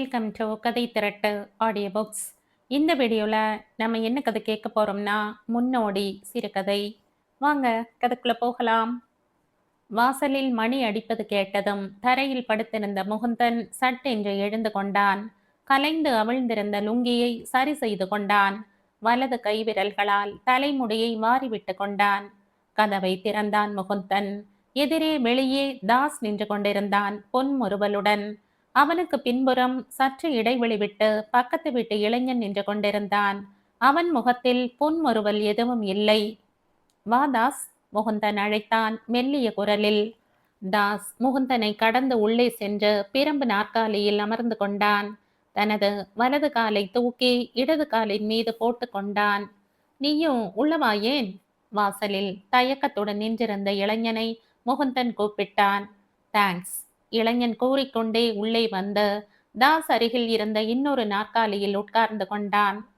Welcome to கதை திரட்டு audio books இந்த வீடியோவில் நம்ம என்ன கதை கேட்க போகிறோம்னா முன்னோடி சிறுகதை. வாங்க கதைக்குள்ளே போகலாம். வாசலில் மணி அடிப்பது கேட்டதும் தரையில் படுத்திருந்த முகுந்தன் சட்டென்று எழுந்து கொண்டான். கலைந்து அவிழ்ந்திருந்த லுங்கியை சரி செய்து கொண்டான். வலது கைவிரல்களால் தலைமுடியை மாறிவிட்டு கொண்டான். கதவை திறந்தான் முகுந்தன். எதிரே வெளியே தாஸ் நின்று கொண்டிருந்தான் பொன்முறுவலுடன். அவனுக்கு பின்புறம் சற்று இடைவெளி விட்டு பக்கத்து வீட்டு இளைஞன் நின்று கொண்டிருந்தான். அவன் முகத்தில் புன்முறுவல் எதுவும் இல்லை. வா தாஸ் முகுந்தன் அழைத்தான் மெல்லிய குரலில். தாஸ் முகுந்தனை கடந்து உள்ளே சென்று பிரம்பு நாற்காலியில் அமர்ந்து கொண்டான். தனது வலது காலை தூக்கி இடது காலின் மீது போட்டு கொண்டான். நீயும் உள்ளவா ஏன்? வாசலில் தயக்கத்துடன் நின்றிருந்த இளைஞனை முகுந்தன் கூப்பிட்டான். தேங்க்ஸ் இளைஞன் கூறிக்கொண்டே உள்ளே வந்து தாஸ் அருகில் இருந்த இன்னொரு நாற்காலியில் உட்கார்ந்து கொண்டான்.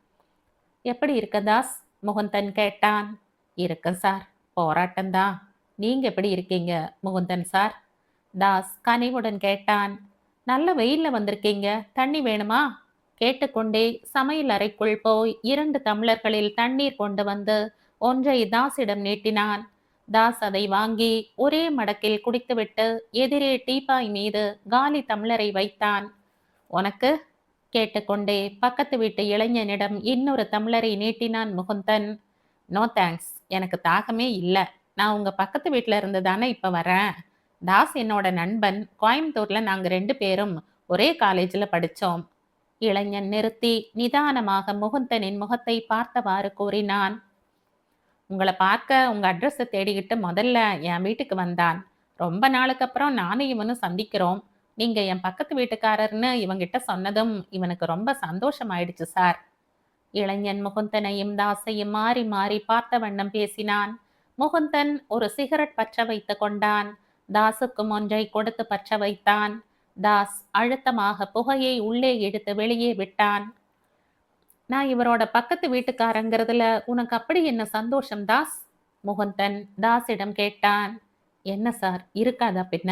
எப்படி இருக்க தாஸ்? முகுந்தன் கேட்டான். இருக்க சார் போராட்டம்தான் நீங்க எப்படி இருக்கீங்க முகுந்தன் சார்? தாஸ் கனிவுடன் கேட்டான். நல்ல வெயில்ல வந்திருக்கீங்க தண்ணி வேணுமா? கேட்டுக்கொண்டே சமையல் அறைக்குள் போய் இரண்டு தம்ளர்களில் தண்ணீர் கொண்டு வந்து ஒன்றை தாஸிடம் நீட்டினான். தாஸ் அதை வாங்கி ஒரே மடக்கில் குடித்துவிட்டு எதிரே டீபாய் மீது காலி தமிழரை வைத்தான். உனக்கு? கேட்டுக்கொண்டே பக்கத்து வீட்டு இளைஞனிடம் இன்னொரு தமிழரை நீட்டினான் முகுந்தன். நோ தேங்க்ஸ் எனக்கு தாகமே இல்லை. நான் உங்க பக்கத்து வீட்டில் இருந்து தானே இப்போ வரேன். தாஸ் என்னோட நண்பன். கோயம்புத்தூர்ல நாங்க ரெண்டு பேரும் ஒரே காலேஜில் படித்தோம் இளைஞன் நிறுத்தி நிதானமாக முகுந்தனின் முகத்தை பார்த்தவாறு கூறினான். உங்களை பார்க்க உங்கள் அட்ரஸை தேடிக்கிட்டு முதல்ல என் வீட்டுக்கு வந்தான். ரொம்ப நாளுக்கு அப்புறம் நானும் இவனும் சந்திக்கிறோம். நீங்கள் என் பக்கத்து வீட்டுக்காரர்னு இவங்கிட்ட சொன்னதும் இவனுக்கு ரொம்ப சந்தோஷமாயிடுச்சு சார். இளைஞன் முகுந்தனையும் தாசையும் மாறி மாறி பார்த்த வண்ணம் பேசினான். முகுந்தன் ஒரு சிகரெட் பற்ற வைத்து கொண்டான். தாசுக்கும் ஒன்றை கொடுத்து பற்ற வைத்தான். தாஸ் அழுத்தமாக புகையை உள்ளே எடுத்து வெளியே விட்டான். நான் இவரோட பக்கத்து வீட்டுக்காரங்கிறதுல உனக்கு அப்படி என்ன சந்தோஷம் தாஸ்? முகுந்தன் தாஸிடம் கேட்டான். என்ன சார் இருக்காதா பின்ன?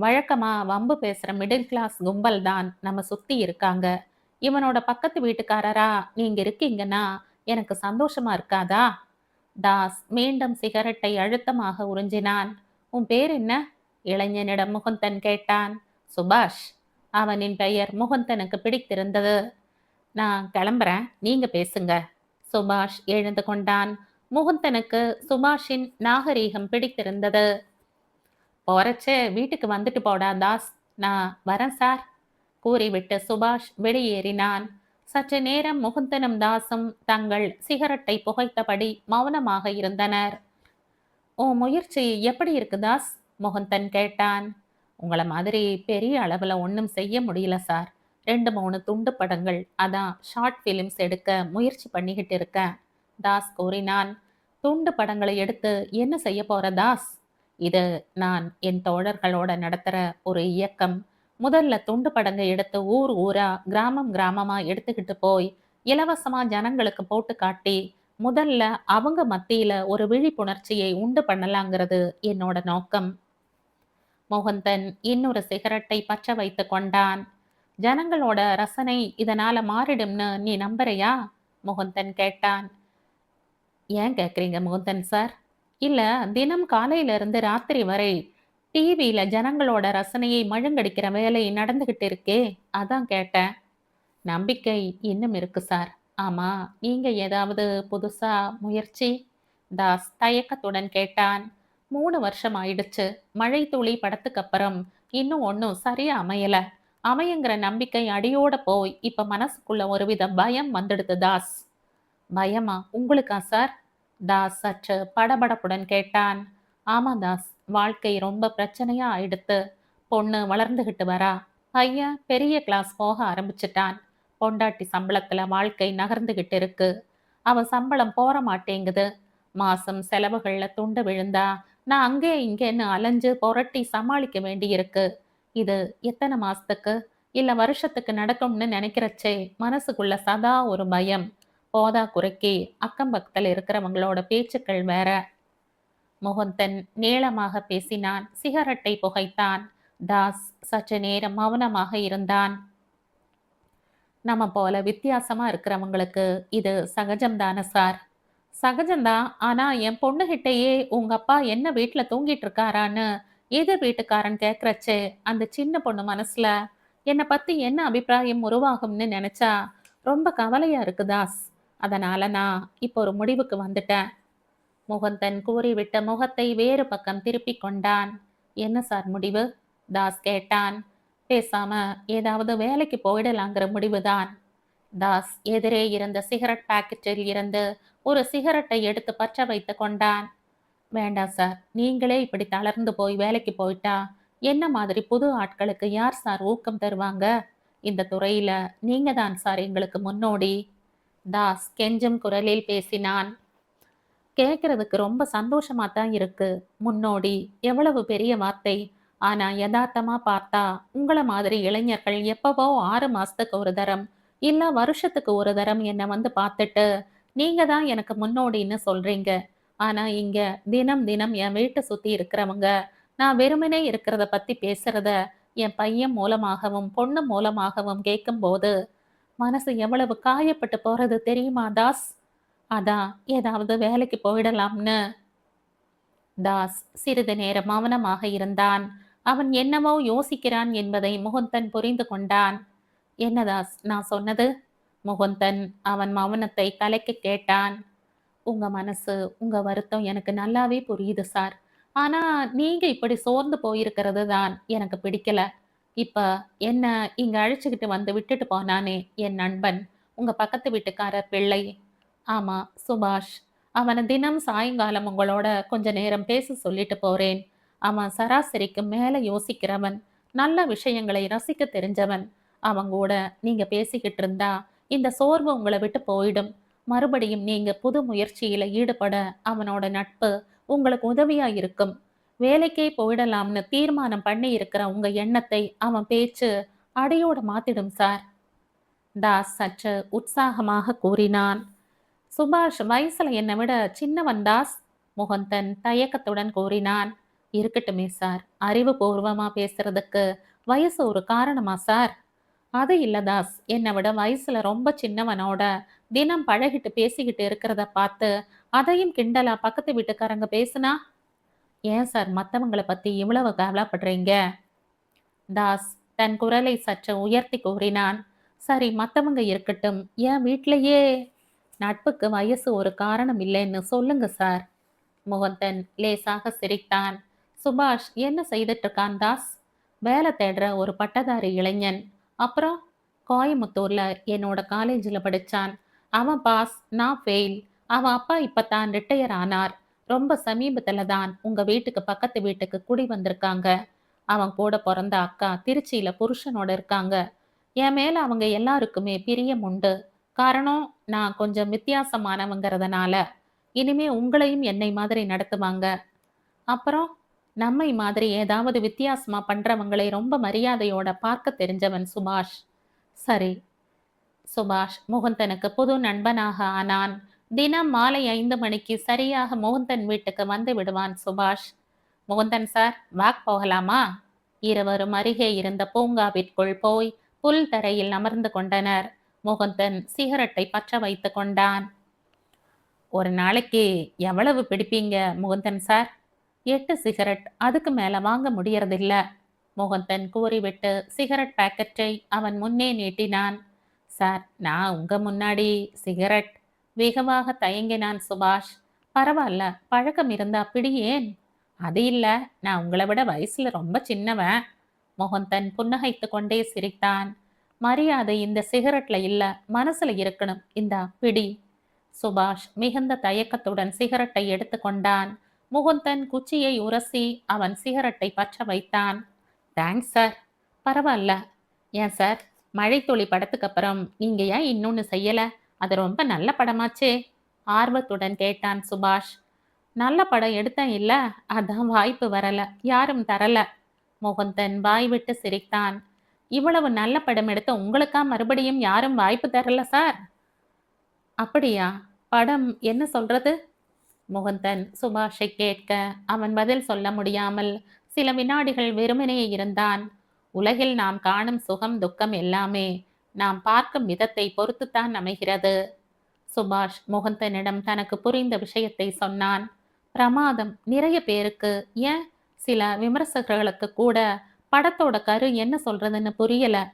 வழக்கமா வம்பு பேசுற மிடில் கிளாஸ் கும்பல் தான் நம்ம சுத்தி இருக்காங்க. இவனோட பக்கத்து வீட்டுக்காரரா நீங்க இருக்கீங்கன்னா எனக்கு சந்தோஷமா இருக்காதா? தாஸ் மீண்டும் சிகரெட்டை அழுத்தமாக உறிஞ்சினான். உன் பேர் என்ன? இளைஞனிடம் முகுந்தன் கேட்டான். சுபாஷ் அவனின் பெயர் முகுந்தனுக்கு பிடித்திருந்தது. நான் கிளம்புறேன். நீங்க பேசுங்க. சுபாஷ் எழுந்து கொண்டான். முகுந்தனுக்கு சுபாஷின் நாகரீகம் பிடித்திருந்தது. போறச்சே வீட்டுக்கு வந்துட்டு போடா தாஸ். நான் வரேன் சார். கூறிவிட்டு சுபாஷ் வெளியேறினான். சற்று நேரம் முகுந்தனும் தாசும் தங்கள் சிகரெட்டை புகைத்தபடி மௌனமாக இருந்தனர். ஓ முயற்சி எப்படி இருக்கு தாஸ்? முகுந்தன் கேட்டான். உங்களை மாதிரி பெரிய அளவில் ஒன்றும் செய்ய முடியல சார். ரெண்டு மூணு துண்டு படங்கள். அதான் ஷார்ட் ஃபிலிம்ஸ் எடுக்க முயற்சி பண்ணிக்கிட்டு இருக்கேன். தாஸ் கூறினான் துண்டு படங்களை எடுத்து என்ன செய்ய போற தாஸ்? இது நான் என் தோழர்களோட நடத்துகிற ஒரு இயக்கம். முதல்ல துண்டு படங்க எடுத்து ஊர் ஊரா கிராமம் கிராமமா எடுத்துக்கிட்டு போய் இலவசமா ஜனங்களுக்கு போட்டு காட்டி முதல்ல அவங்க மத்தியில ஒரு விழிப்புணர்ச்சியை உண்டு பண்ணலாங்கிறது என்னோட நோக்கம். மோகந்தன் இன்னொரு சிகரெட்டை பற்ற வைத்து கொண்டான். ஜனங்களோட ரசனை இதனால மாறிடும்னு நீ நம்புறையா? முகுந்தன் கேட்டான். ஏன் கேட்குறீங்க முகுந்தன் சார்? இல்லை தினம் காலையிலிருந்து ராத்திரி வரை டிவியில் ஜனங்களோட ரசனையை மழுங்கடிக்கிற வேலை நடந்துக்கிட்டு இருக்கே அதான் கேட்டேன். நம்பிக்கை இன்னும் இருக்கு சார். ஆமாம் நீங்கள் ஏதாவது புதுசாக முயற்சி? தாஸ் தயக்கத்துடன் கேட்டான். மூணு வருஷம் ஆயிடுச்சு. மழை துளி படத்துக்கு அப்புறம் இன்னும் ஒன்றும் சரியா அமையலை. அமையுங்கிற நம்பிக்கை அடியோட போய் இப்ப மனசுக்குள்ள ஒரு வித பயம் வந்துடுது தாஸ். பயமா? உங்களுக்கா சார்? தாஸ் சற்று படபடப்புடன் கேட்டான். ஆமா தாஸ். வாழ்க்கை ரொம்ப பிரச்சனையா ஆயிடுத்து. பொண்ணு வளர்ந்துகிட்டு வரா. பையன் பெரிய கிளாஸ் போக ஆரம்பிச்சிட்டான். பொண்டாட்டி சம்பளத்துல வாழ்க்கை நகர்ந்துகிட்டு இருக்கு. அவ சம்பளம் போற மாட்டேங்குது. மாசம் செலவுகள்ல துண்டு விழுந்தா நான் அங்கே இங்கேன்னு அலைஞ்சு புரட்டி சமாளிக்க வேண்டியிருக்கு. இது எத்தனை மாசத்துக்கு? இல்ல வருஷத்துக்கு நடக்கும்னு நினைக்கிறச்சே மனசுக்குள்ள சதா ஒரு பயம். போதா குறைக்கி அக்கம் பக்கத்தில் இருக்கிறவங்களோட பேச்சுக்கள் வேற. முகந்தன் நீளமாக பேசினான். சிகரெட்டை புகைத்தான். தாஸ் சற்று நேரம் மௌனமாக இருந்தான். நம்ம போல வித்தியாசமா இருக்கிறவங்களுக்கு இது சகஜம்தான சார்? சகஜம்தான். ஆனா என் பொண்ணுகிட்டயே உங்க அப்பா என்ன வீட்டுல தூங்கிட்டு இருக்காரான்னு எதிர் வீட்டுக்காரன் கேக்குறச்சே அந்த சின்ன பொண்ணு மனசுல என்னை பத்தி என்ன அபிப்பிராயம் உருவாகும்னு நினைச்சா ரொம்ப கவலையா இருக்கு தாஸ். அதனால நான் இப்போ ஒரு முடிவுக்கு வந்துட்டேன். முகந்தன் கூறிவிட்ட முகத்தை வேறு பக்கம் திருப்பி கொண்டான். என்ன சார் முடிவு? தாஸ் கேட்டான். பேசாம ஏதாவது வேலைக்கு போயிடலாங்கிற முடிவுதான். தாஸ் எதிரே இருந்த சிகரெட் பாக்கெட்டில் இருந்து ஒரு சிகரெட்டை எடுத்து பற்ற வைத்து கொண்டான். வேண்டாம் சார். நீங்களே இப்படி தளர்ந்து போய் வேலைக்கு போயிட்டா என்ன மாதிரி புது ஆட்களுக்கு யார் சார் ஊக்கம் தருவாங்க? இந்த துறையில நீங்க தான் சார் எங்களுக்கு முன்னோடி. தாஸ் கெஞ்சும் குரலில் பேசினான். கேட்கறதுக்கு ரொம்ப சந்தோஷமா தான் இருக்கு. முன்னோடி எவ்வளவு பெரிய வார்த்தை. ஆனா யதார்த்தமா பார்த்தா உங்களை மாதிரி இளைஞர்கள் எப்பவோ ஆறு மாசத்துக்கு ஒரு தரம் இல்ல வருஷத்துக்கு ஒரு தரம் என்னை வந்து பார்த்துட்டு நீங்க தான் எனக்கு முன்னோடின்னு சொல்றீங்க. ஆனா இங்க தினம் தினம் என் வீட்டை சுத்தி இருக்கிறவங்க நான் வெறுமனே இருக்கிறத பத்தி பேசுறத என் பையன் மூலமாகவும் பொண்ணு மூலமாகவும் கேட்கும் போது மனசு எவ்வளவு காயப்பட்டு போறது தெரியுமா தாஸ்? அதான் ஏதாவது வேலைக்கு போயிடலாம்னு. தாஸ் சிறிது நேரம் மௌனமாக இருந்தான். அவன் என்னவோ யோசிக்கிறான் என்பதை முகுந்தன் புரிந்து கொண்டான். என்ன தாஸ் நான் சொன்னது? முகுந்தன் அவன் மௌனத்தை கலைக்க கேட்டான். உங்க மனசு உங்க வருத்தம் எனக்கு நல்லாவே புரியுது சார். ஆனா நீங்கள் இப்படி சோர்ந்து போயிருக்கிறது தான் எனக்கு பிடிக்கல. இப்போ என்ன இங்கே அழைச்சிக்கிட்டு வந்து விட்டுட்டு போனானே என் நண்பன் உங்க பக்கத்து வீட்டுக்காரர் பிள்ளை. ஆமா சுபாஷ். அவனை தினம் சாயங்காலம் உங்களோட கொஞ்ச நேரம் பேச சொல்லிட்டு போறேன். அவன் சராசரிக்கு மேல யோசிக்கிறவன் நல்ல விஷயங்களை ரசிக்க தெரிஞ்சவன். அவங்க கூட நீங்கள் பேசிக்கிட்டு இருந்தா இந்த சோர்வு உங்களை விட்டு போயிடும். மறுபடியும் நீங்க புது முயற்சியில ஈடுபட அவனோட நட்பு உங்களுக்கு உதவியா இருக்கும். வேலைக்கே போயிடலாம்னு தீர்மானம் பண்ணி இருக்கிற உங்க எண்ணத்தை அவன் பேச்சு அடையோட மாத்திடும் சார். தாஸ் சற்று உற்சாகமாக கூறினான். சுபாஷ் வயசுல என்னை விட சின்னவன் தாஸ் முகந்தன் தயக்கத்துடன் கூறினான். இருக்கட்டுமே சார். அறிவுபூர்வமா பேசுறதுக்கு வயசு ஒரு காரணமா சார்? அது இல்ல தாஸ். என்னை விட வயசுல ரொம்ப சின்னவனோட தினம் பழகிட்டு பேசிக்கிட்டு இருக்கிறத பார்த்து அதையும் கிண்டலா பக்கத்து வீட்டுக்காரங்க பேசுனா ஏன் சார் மற்றவங்களை பத்தி இவ்வளவு கவலைப்படுறீங்க? தாஸ் தன் குரலை சற்று உயர்த்தி கூறினான். சரி மற்றவங்க இருக்கட்டும். ஏன் வீட்லயே நட்புக்கு வயசு ஒரு காரணம் இல்லைன்னு சொல்லுங்க சார். முகந்தன் லேசாக சிரித்தான். சுபாஷ் என்ன செய்துட்டு இருக்கான் தாஸ்? வேலை தேடுற ஒரு பட்டதாரி இளைஞன். அப்புறம் கோயமுத்தூர்ல என்னோட காலேஜில் படித்தான் அவன் பாஸ் நான் ஃபெயில் அவன் அப்பா இப்பதான் ரிட்டையர் ஆனார். ரொம்ப சமீபத்துல தான் உங்க வீட்டுக்கு பக்கத்து வீட்டுக்கு குடி வந்திருக்காங்க. அவன் கூட பிறந்த அக்கா திருச்சியில புருஷனோட இருக்காங்க. என் மேல அவங்க எல்லாருக்குமே பிரியம் உண்டு. காரணம் நான் கொஞ்சம் வித்தியாசமானவங்கிறதுனால. இனிமே உங்களையும் என்னை மாதிரி நடத்துவாங்க. அப்புறம் நம்மை மாதிரி ஏதாவது வித்தியாசமா பண்றவங்களை ரொம்ப மரியாதையோட பார்க்க தெரிஞ்சவன் சுபாஷ். சரி சுபாஷ் முகுந்தனுக்கு புது நண்பனாக ஆனான். தினம் மாலை ஐந்து மணிக்கு சரியாக முகுந்தன் வீட்டுக்கு வந்து விடுவான் சுபாஷ். முகுந்தன் சார் வாக் போகலாமா? இருவரும் அருகே இருந்த பூங்காவிற்குள் போய் புல் தரையில் அமர்ந்து கொண்டனர். முகுந்தன் சிகரெட்டை பற்ற வைத்து கொண்டான். ஒரு நாளைக்கு எவ்வளவு பிடிப்பீங்க முகுந்தன் சார்? எட்டு சிகரெட். அதுக்கு மேல வாங்க முடியறதில்ல. முகுந்தன் கூறிவிட்டு சிகரெட் பாக்கெட்டை அவன் முன்னே நீட்டினான். சார் நான் உங்க முன்னாடி சிகரெட் வெகுவாக தயங்கினான் சுபாஷ். பரவாயில்ல பழக்கம் இருந்தா பிடியேன். அது இல்ல நான் உங்களை விட வயசுல ரொம்ப சின்னவன். முகுந்தன் புன்னகைத்து கொண்டே சிரித்தான். மரியாதை இந்த சிகரெட்ல இல்ல மனசுல இருக்கணும். இந்த பிடி. சுபாஷ் மிகுந்த தயக்கத்துடன் சிகரெட்டை எடுத்துக்கொண்டான் முகுந்தன் குச்சியை உரசி அவன் சிகரெட்டை பற்ற வைத்தான். Thanks sir. பரவாயில்ல ஏன் சார்? மழைத்துளி படத்துக்கு அப்புறம் நீங்க ஏன் இன்னொன்னு செய்யல? அது ரொம்ப நல்ல படமாச்சே ஆர்வத்துடன் கேட்டான் சுபாஷ். நல்ல படம் எடுத்தேன் இல்ல அதான் வாய்ப்பு வரல யாரும் தரல முகந்தன் வாய் விட்டு சிரித்தான். இவ்வளவு நல்ல படம் எடுத்த உங்களுக்கா மறுபடியும் யாரும் வாய்ப்பு தரல சார்? அப்படியா? படம் என்ன சொல்றது? முகந்தன் சுபாஷை கேட்க அவன் பதில் சொல்ல முடியாமல் சில வினாடிகள் வெறுமனே இருந்தான். உலகில் நாம் காணும் சுகம் துக்கம் எல்லாமே நாம் பார்க்கும் விதத்தை பொறுத்துத்தான் அமைகிறது. சுபாஷ் முகுந்தனிடம் தனக்கு புரிந்த விஷயத்தை சொன்னான். பிரமாதம் நிறைய பேருக்கு ஏன்? சில விமர்சகர்களுக்கு கூட படத்தோட கரு என்ன சொல்றதுன்னு புரியல.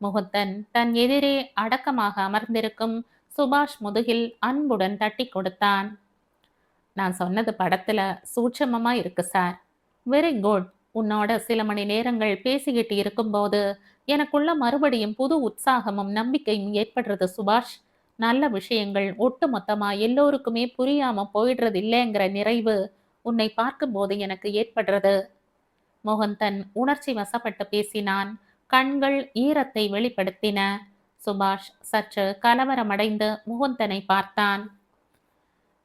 முகுந்தன் தன் எதிரே அடக்கமாக அமர்ந்திருக்கும் சுபாஷ் முதுகில் அன்புடன் தட்டி கொடுத்தான். நான் சொன்னது படத்துல சூட்சமமா இருக்கு சார். Very good. உன்னோட சில மணி நேரங்கள் பேசிக்கிட்டு இருக்கும்போது எனக்குள்ள மறுபடியும் புது உற்சாகமும் நம்பிக்கையும் ஏற்படுறது சுபாஷ். நல்ல விஷயங்கள் ஒட்டு மொத்தமா எல்லோருக்குமே புரியாம போயிடுறது இல்லைங்கிற நிறைவு உன்னை பார்க்கும்போது எனக்கு ஏற்படுறது. மோகந்தன் உணர்ச்சி வசப்பட்டு பேசினான். கண்கள் ஈரத்தை வெளிப்படுத்தின. சுபாஷ் சற்று கலவரமடைந்து முகுந்தனை பார்த்தான்.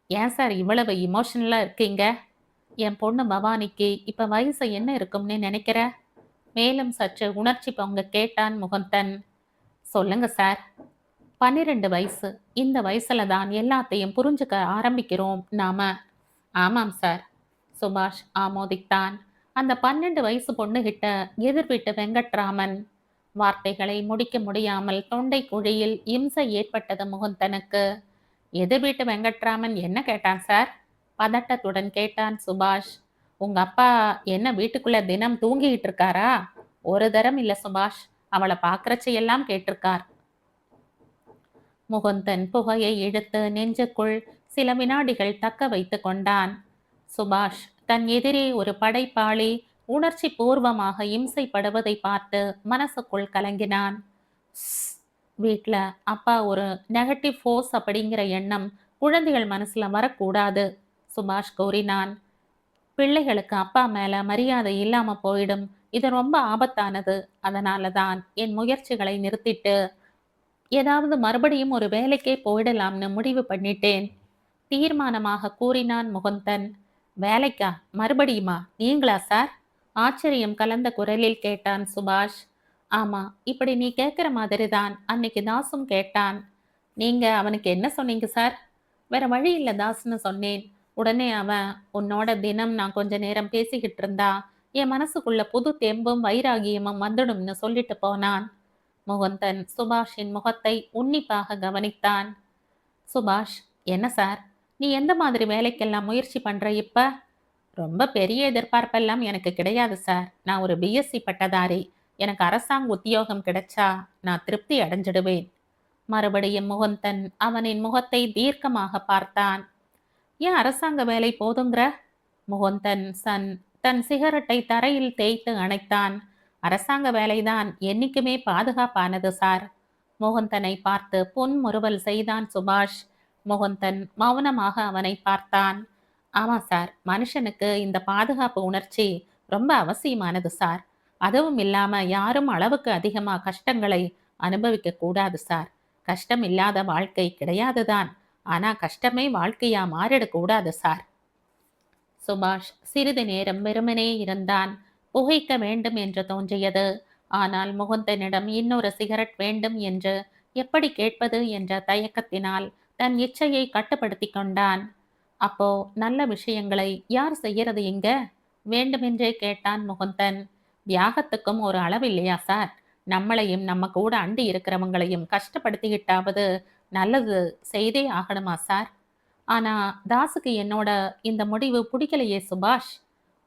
ஏன் சார் இவ்வளவு இமோஷனலா இருக்கீங்க? என் பொண்ணு பவானிக்கு இப்ப வயசு என்ன இருக்கும்னு நினைக்கிற? மேலும் சற்று உணர்ச்சி பொங்க கேட்டான் முகந்தன். சொல்லுங்க சார். பன்னிரெண்டு வயசு. இந்த வயசுல தான் எல்லாத்தையும் புரிஞ்சுக்க ஆரம்பிக்கிறோம் நாம. ஆமாம் சார். சுபாஷ் ஆமோதித்தான். அந்த பன்னெண்டு வயசு பொண்ணுகிட்ட எதிர்விட்டு வெங்கட்ராமன். வார்த்தைகளை முடிக்க முடியாமல் தொண்டை குழியில் இம்சை ஏற்பட்டது முகுந்தனுக்கு. எதிர் வீட்டு வெங்கட்ராமன் என்ன கேட்டான் சார்? பதட்டத்துடன் கேட்டான் சுபாஷ். உங்க அப்பா என்ன வீட்டுக்குள்ள தினம் தூங்கிட்டு இருக்காரா ஒரு தரம் இல்ல சுபாஷ். அவளை பாக்குறச்சையெல்லாம் கேட்டிருக்கார். முகுந்தன் புகையை இழுத்து நெஞ்சுக்குள் சில வினாடிகள் தக்க வைத்து கொண்டான். சுபாஷ் தன் எதிரே ஒரு படைப்பாளி உணர்ச்சி பூர்வமாக இம்சைப்படுவதை பார்த்து மனசுக்குள் கலங்கினான். வீட்டில் அப்பா ஒரு நெகட்டிவ் ஃபோர்ஸ் அப்படிங்கிற எண்ணம் குழந்தைகள் மனசுல வரக்கூடாது. சுபாஷ் கூறினான். பிள்ளைகளுக்கு அப்பா மேல மரியாதை இல்லாம போயிடும். இது ரொம்ப ஆபத்தானது. அதனால தான் என் முயற்சிகளை நிறுத்திட்டு ஏதாவது மறுபடியும் ஒரு வேலைக்கே போயிடலாம்னு முடிவு பண்ணிட்டேன். தீர்மானமாக கூறினான் முகுந்தன். வேலைக்கா? மறுபடியுமா? நீங்களா சார்? ஆச்சரியம் கலந்த குரலில் கேட்டான் சுபாஷ். ஆமா இப்படி நீ கேட்குற மாதிரி தான் அன்னைக்கு தாசும் கேட்டான். நீங்க அவனுக்கு என்ன சொன்னீங்க சார்? வேற வழி இல்லை தாஸ்னு சொன்னேன். உடனே அவன் உன்னோட தினம் நான் கொஞ்ச நேரம் பேசிக்கிட்டு இருந்தா என் மனசுக்குள்ள புது தெம்பும் வைராகியமும் வந்துடும்னு சொல்லிட்டு போனான். முகுந்தன் சுபாஷின் முகத்தை உன்னிப்பாக கவனித்தான். சுபாஷ் என்ன சார்? நீ எந்த மாதிரி வேலைக்கெல்லாம் முயற்சி பண்ற இப்ப? ரொம்ப பெரிய எதிர்பார்ப்பெல்லாம் எனக்கு கிடையாது சார். நான் ஒரு பிஎஸ்சி பட்டதாரி. எனக்கு அரசாங்க உத்தியோகம் கிடைச்சா நான் திருப்தி அடைஞ்சிடுவேன். மறுபடியும் முகுந்தன் அவனின் முகத்தை தீர்க்கமாக பார்த்தான். ஏன் அரசாங்க வேலை போதுங்கிற? முகுந்தன் சன் தன் சிகரெட்டை தரையில் தேய்த்து அணைத்தான். அரசாங்க வேலைதான் என்னைக்குமே பாதுகாப்பானது சார். முகுந்தனை பார்த்து புன்முறுவல் செய்தான் சுபாஷ். முகுந்தன் மௌனமாக அவனை பார்த்தான். ஆமா சார் மனுஷனுக்கு இந்த பாதுகாப்பு உணர்ச்சி ரொம்ப அவசியமானது சார். அதுவும் இல்லாம யாரும் அளவுக்கு அதிகமாக கஷ்டங்களை அனுபவிக்க கூடாது சார். கஷ்டம் இல்லாத வாழ்க்கை கிடையாதுதான். ஆனா கஷ்டமே வாழ்க்கையா மாறிடக்கூடாது சார். சுபாஷ் சிறிது நேரம் வெறுமனே இருந்தான். புகைக்க வேண்டும் என்று தோன்றியது. ஆனால் முகுந்தனிடம் இன்னொரு சிகரெட் வேண்டும் என்று எப்படி கேட்பது என்ற தயக்கத்தினால் தன் இச்சையை கட்டுப்படுத்தி கொண்டான். அப்போ நல்ல விஷயங்களை யார் செய்யறது இங்க? வேண்டுமென்றே கேட்டான் முகுந்தன். தியாகத்துக்கும் ஒரு அளவு இல்லையா சார்? நம்மளையும் நம்ம கூட அண்டி இருக்கிறவங்களையும் கஷ்டப்படுத்திக்கிட்டாவது நல்லது செய்தே ஆகணுமா சார்? ஆனா தாசுக்கு என்னோட இந்த முடிவு பிடிக்கலையே சுபாஷ்.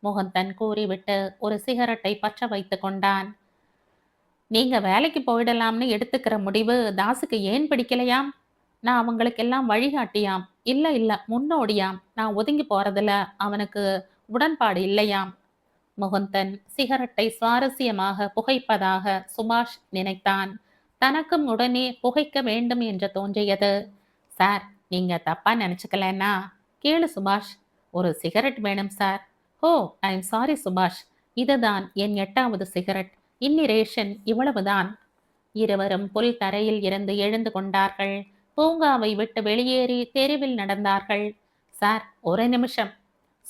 முகந்தன் கூறிவிட்டு ஒரு சிகரெட்டை பற்ற வைத்து கொண்டான். நீங்க வேலைக்கு போயிடலாம்னு எடுத்துக்கிற முடிவு தாசுக்கு ஏன் பிடிக்கலையாம்? நான் அவங்களுக்கெல்லாம் வழிகாட்டியாம். இல்ல இல்ல முன்னோடியாம். நான் ஒதுங்கி போறதுல அவனுக்கு உடன்பாடு இல்லையாம். முகுந்தன் சிகரெட்டை சுவாரஸ்யமாக புகைப்பதாக சுபாஷ் நினைத்தான். தனக்கும் உடனே புகைக்க வேண்டும் என்று தோன்றியது. சார் நீங்க தப்பா நினைச்சுக்கலன்னா கேளு சுபாஷ். ஒரு சிகரெட் வேணும் sir. Oh I am sorry சுபாஷ். இதுதான் என் எட்டாவது சிகரெட். இன்னி ரேஷன் இவ்வளவுதான். இருவரும் புல் தரையில் இருந்து எழுந்து கொண்டார்கள். பூங்காவை விட்டு வெளியேறி தெருவில் நடந்தார்கள். சார் ஒரு நிமிஷம்.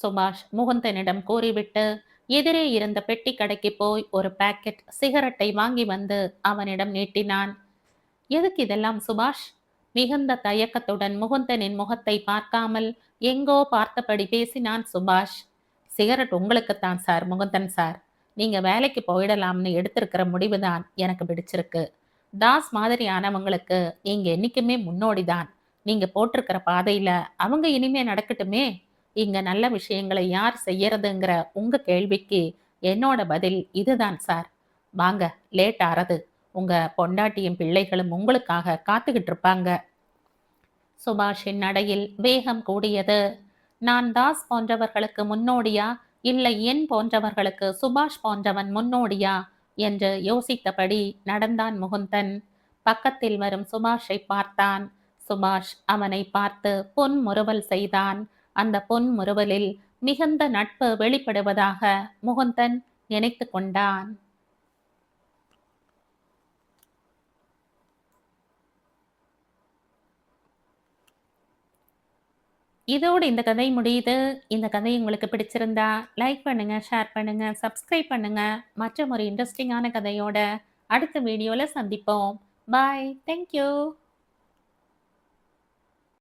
சுபாஷ் முகுந்தனிடம் கூறிவிட்டு எதிரே இருந்த பெட்டி கடைக்கு போய் ஒரு பாக்கெட் சிகரெட்டை வாங்கி வந்து அவனிடம் நீட்டினான். எதுக்கு இதெல்லாம் சுபாஷ்? மிகுந்த தயக்கத்துடன் முகுந்தனின் முகத்தை பார்க்காமல் எங்கோ பார்த்தபடி பேசினான் சுபாஷ். சிகரெட் உங்களுக்குத்தான் சார் முகுந்தன் சார். நீங்க வேலைக்கு போயிடலாம்னு எடுத்திருக்கிற முடிவுதான் எனக்கு பிடிச்சிருக்கு. தாஸ் மாதிரியானவங்களுக்கு நீங்க என்னைக்குமே முன்னோடி தான் நீங்க போட்டிருக்கிற பாதையில அவங்க இனிமே நடக்கட்டுமே. இங்க நல்ல விஷயங்களை யார் செய்யறதுங்கிற உங்க கேள்விக்கு என்னோட பதில் இதுதான் சார். வாங்க லேட் ஆறது. உங்க பொண்டாட்டியும் பிள்ளைகளும் உங்களுக்காக காத்துக்கிட்டு இருப்பாங்க. சுபாஷின் நடையில் வேகம் கூடியது. நான் தாஸ் போன்றவர்களுக்கு முன்னோடியா? இல்லை என் போன்றவர்களுக்கு சுபாஷ் போன்றவன் முன்னோடியா? என்று யோசித்தபடி நடந்தான் முகுந்தன். பக்கத்தில் வரும் சுபாஷை பார்த்தான். சுபாஷ் அவனை பார்த்து புன்முறுவல் செய்தான். அந்த பொன் முறுவலில் மிகுந்த நட்பு வெளிப்படுவதாக முகுந்தன் நினைத்து கொண்டான். இதோடு இந்த கதை முடியுது. இந்த கதை உங்களுக்கு பிடிச்சிருந்தா லைக் பண்ணுங்க ஷேர் பண்ணுங்க சப்ஸ்கிரைப் பண்ணுங்க. மற்றும் ஒரு இன்ட்ரெஸ்டிங்கான கதையோட அடுத்த வீடியோவில் சந்திப்போம். Bye thank you